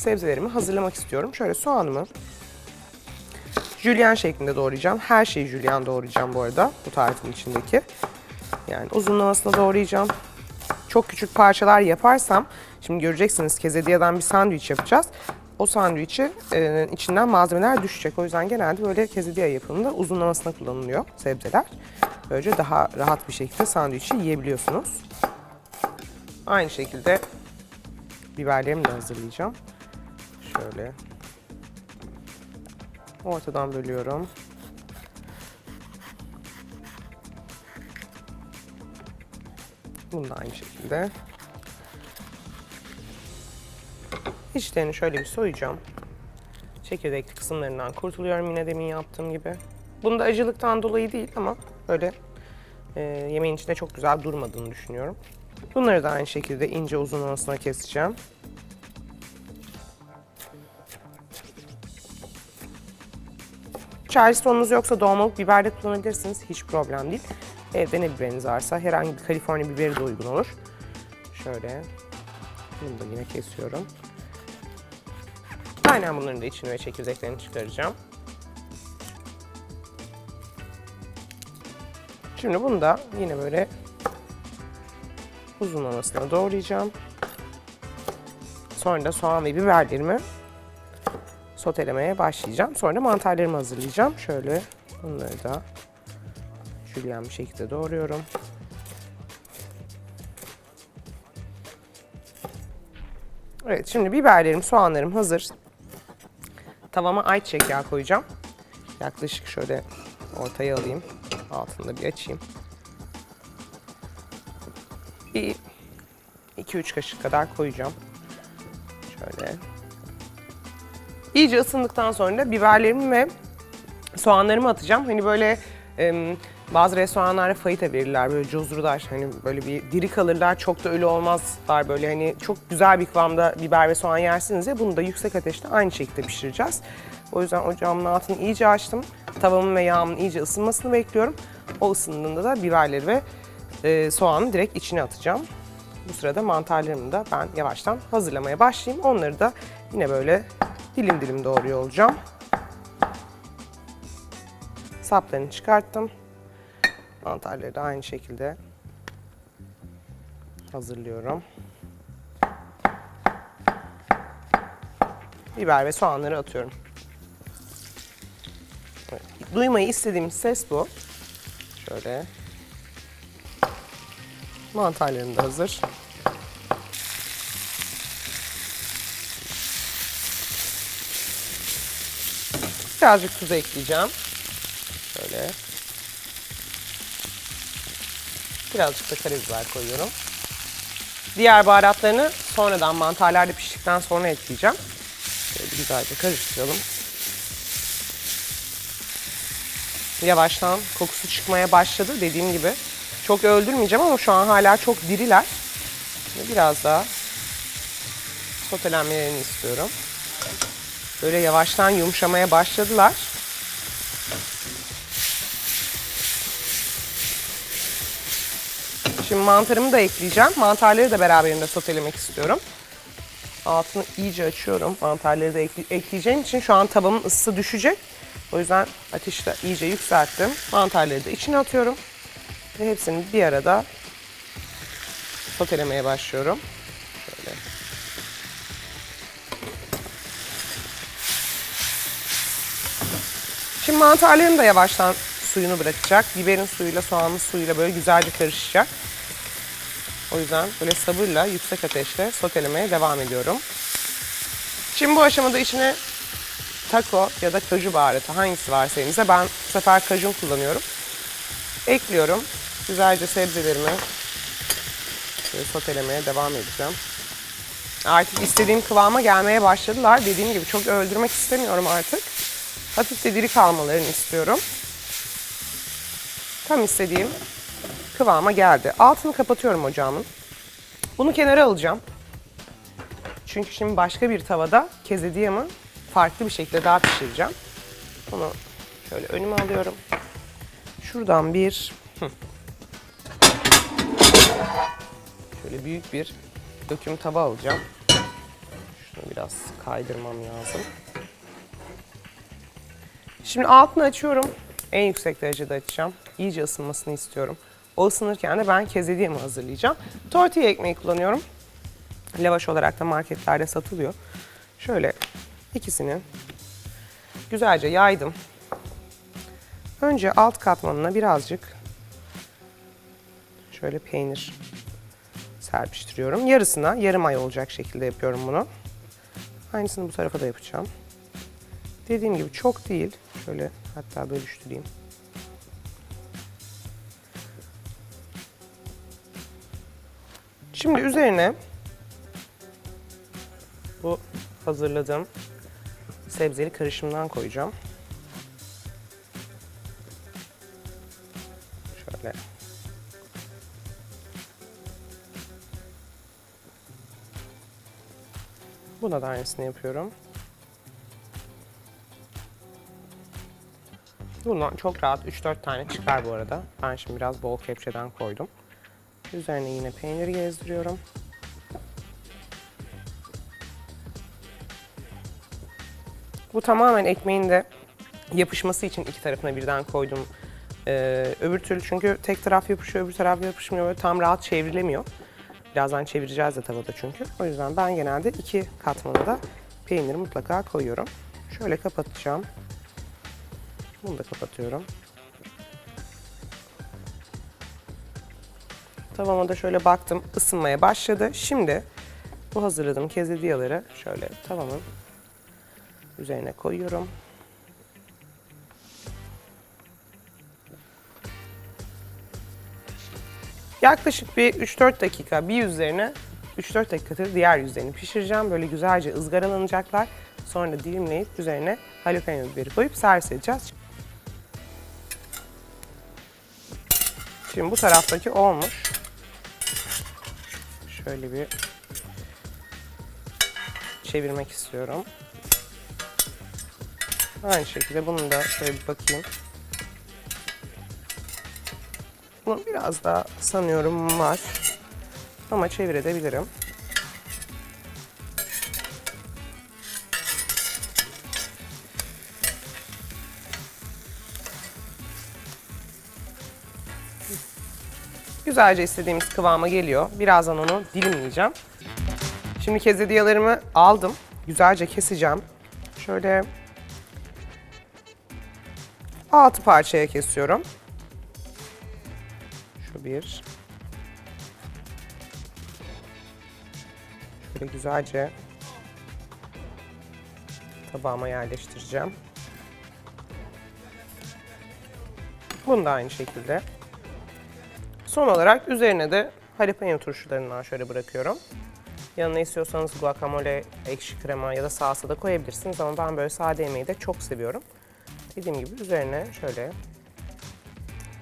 sebzelerimi hazırlamak istiyorum. Şöyle soğanımı jülyen şeklinde doğrayacağım. Her şeyi jülyen doğrayacağım bu arada bu tarifin içindeki. Yani uzunlamasına doğrayacağım. Çok küçük parçalar yaparsam, şimdi göreceksiniz kezediyeden bir sandviç yapacağız. O sandviçi e, içinden malzemeler düşecek. O yüzden genelde böyle kezediye yapımında uzunlamasına kullanılıyor sebzeler. Böylece daha rahat bir şekilde sandviçi yiyebiliyorsunuz. Aynı şekilde biberlerimi de hazırlayacağım. Şöyle ortadan bölüyorum. Bunu da aynı şekilde. İçlerini şöyle bir soyacağım. Çekirdekli kısımlarından kurtuluyorum yine demin yaptığım gibi. Bunda acılıktan dolayı değil ama böyle e, yemeğin içinde çok güzel durmadığını düşünüyorum. Bunları da aynı şekilde ince uzun arasına keseceğim. Charleston'unuz yoksa dolmalık biber de kullanabilirsiniz. Hiç problem değil. Evde ne biberiniz varsa herhangi bir Kaliforniya biberi de uygun olur. Şöyle. Bunu da yine kesiyorum. Aynen bunların da içini ve çekirdeklerini çıkaracağım. Şimdi bunu da yine böyle uzunlamasına doğrayacağım. Sonra da soğan ve biberlerimi sotelemeye başlayacağım. Sonra mantarlarımı hazırlayacağım. Şöyle bunları da jülyen bir şekilde doğruyorum. Evet şimdi biberlerim, soğanlarım hazır. Tavama ayçiçek yağı koyacağım. Yaklaşık şöyle ortaya alayım. Altını bir açayım. Bir 2-3 kaşık kadar koyacağım. Şöyle. İyice ısındıktan sonra da biberlerimi ve soğanlarımı atacağım. Hani böyle em, bazı restoranlarda fayita verirler böyle cozurlar hani böyle bir diri kalırlar çok da ölü olmazlar böyle hani çok güzel bir kıvamda biber ve soğan yersiniz ya bunu da yüksek ateşte aynı şekilde pişireceğiz. O yüzden ocağımın altını iyice açtım. Tavamın ve yağımın iyice ısınmasını bekliyorum. O ısındığında da biberleri ve e, soğanı direkt içine atacağım. Bu sırada mantarlarımı da ben yavaştan hazırlamaya başlayayım. Onları da yine böyle dilim dilim doğruyor olacağım. Saplarını çıkarttım. Mantarları da aynı şekilde hazırlıyorum. Biber ve soğanları atıyorum. Duymayı istediğim ses bu. Şöyle. Mantarlarım da hazır. Birazcık tuz ekleyeceğim. Şöyle. Birazcık da karabiber koyuyorum. Diğer baharatlarını sonradan mantarlar da piştikten sonra ekleyeceğim. Şöyle güzelce karıştıralım. Yavaştan kokusu çıkmaya başladı dediğim gibi. Çok öldürmeyeceğim ama şu an hala çok diriler. Şimdi Biraz daha sotelenmelerini istiyorum. Böyle yavaştan yumuşamaya başladılar. Şimdi mantarımı da ekleyeceğim. Mantarları da beraberinde sotelemek istiyorum. Altını iyice açıyorum. Mantarları da ekle- ekleyeceğim için şu an tavamın ısısı düşecek. O yüzden ateşi iyice yükselttim. Mantarları da içine atıyorum. Ve hepsini bir arada sotelemeye başlıyorum. Şöyle. Şimdi mantarlarım da yavaştan suyunu bırakacak. Biberin suyuyla soğanın suyuyla böyle güzelce karışacak. O yüzden böyle sabırla yüksek ateşte sotelemeye devam ediyorum. Şimdi bu aşamada içine taco ya da kaju baharatı hangisi varsa elinize ben bu sefer kajun kullanıyorum. Ekliyorum. Güzelce sebzelerimi şöyle sotelemeye devam edeceğim. Artık istediğim kıvama gelmeye başladılar. Dediğim gibi çok öldürmek istemiyorum artık. Hafif de diri kalmalarını istiyorum. Tam istediğim kıvama geldi. Altını kapatıyorum ocağımın. Bunu kenara alacağım. Çünkü şimdi başka bir tavada kezediyamı farklı bir şekilde daha pişireceğim. Bunu şöyle önüme alıyorum. Şuradan bir şöyle büyük bir döküm tava alacağım. Şunu biraz kaydırmam lazım. Şimdi altını açıyorum. En yüksek derecede açacağım. İyice ısınmasını istiyorum. O ısınırken de ben kezediyemi hazırlayacağım. Tortilla ekmeği kullanıyorum. Lavaş olarak da marketlerde satılıyor. Şöyle ikisini güzelce yaydım. Önce alt katmanına birazcık şöyle peynir serpiştiriyorum. Yarısına yarım ay olacak şekilde yapıyorum bunu. Aynısını bu tarafa da yapacağım. Dediğim gibi çok değil. Şöyle hatta bölüştüreyim. Şimdi üzerine bu hazırladığım sebzeli karışımdan koyacağım. Şöyle. Buna da aynısını yapıyorum. Bundan çok rahat 3-4 tane çıkar bu arada. Ben şimdi biraz bol kepçeden koydum. Üzerine yine peyniri gezdiriyorum. Bu tamamen ekmeğin de yapışması için iki tarafına birden koydum. Ee, öbür türlü çünkü tek taraf yapışıyor, öbür taraf yapışmıyor. Böyle tam rahat çevrilemiyor. Birazdan çevireceğiz de tavada çünkü. O yüzden ben genelde iki katmanı da peyniri mutlaka koyuyorum. Şöyle kapatacağım. Bunu da kapatıyorum. Tavama da şöyle baktım ısınmaya başladı. Şimdi bu hazırladığım kezediyaları şöyle tavamın üzerine koyuyorum. Yaklaşık bir 3-4 dakika bir yüzlerine 3-4 dakikadır diğer yüzlerini pişireceğim. Böyle güzelce ızgaralanacaklar. Sonra dilimleyip üzerine jalapeno biberi koyup servis edeceğiz. Şimdi bu taraftaki olmuş. Şöyle bir çevirmek istiyorum. Aynı şekilde bunu da şöyle bir bakayım. Bunu biraz daha sanıyorum var. Ama çevirebilirim. Güzelce istediğimiz kıvama geliyor. Birazdan onu dilimleyeceğim. Şimdi kezediyalarımı aldım. Güzelce keseceğim. Şöyle altı parçaya kesiyorum. Şu bir. Şöyle güzelce tabağıma yerleştireceğim. Bunu da aynı şekilde. Son olarak üzerine de jalapeno turşularından şöyle bırakıyorum. Yanına istiyorsanız guacamole, ekşi krema ya da salsa da koyabilirsiniz ama ben böyle sade yemeği de çok seviyorum. Dediğim gibi üzerine şöyle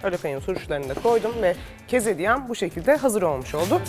jalapeno turşularını da koydum ve kezediyem bu şekilde hazır olmuş oldu.